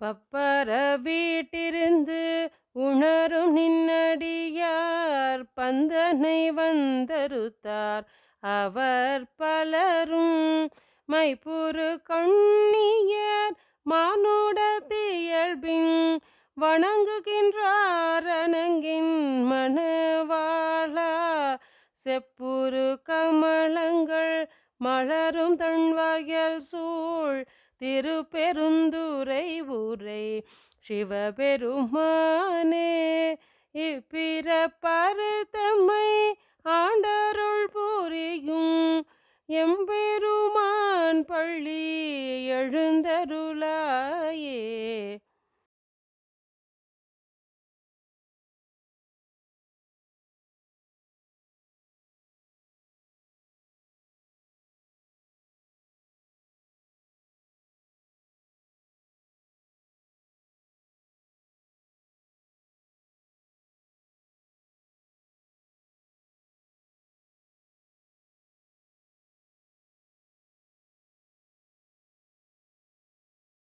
பப்பர வீட்டிருந்து உணரும் நின்னடியார் பந்தனை வந்தருத்தார். அவர் பலரும் மைப்புறு கண்ணியர் மானுடத்தியல்பின் வணங்குகின்றார் அணங்கின் மணவாளா. செப்புரு கமலங்கள் மலரும் தன்வயல் சூழ் திருப்பெருந்துரை சிவபெருமானே இப்பிறப்பறுத்தம்மை ஆண்டருள் புரியும் எம்பெருமான் பள்ளி எழுந்தருளாயே.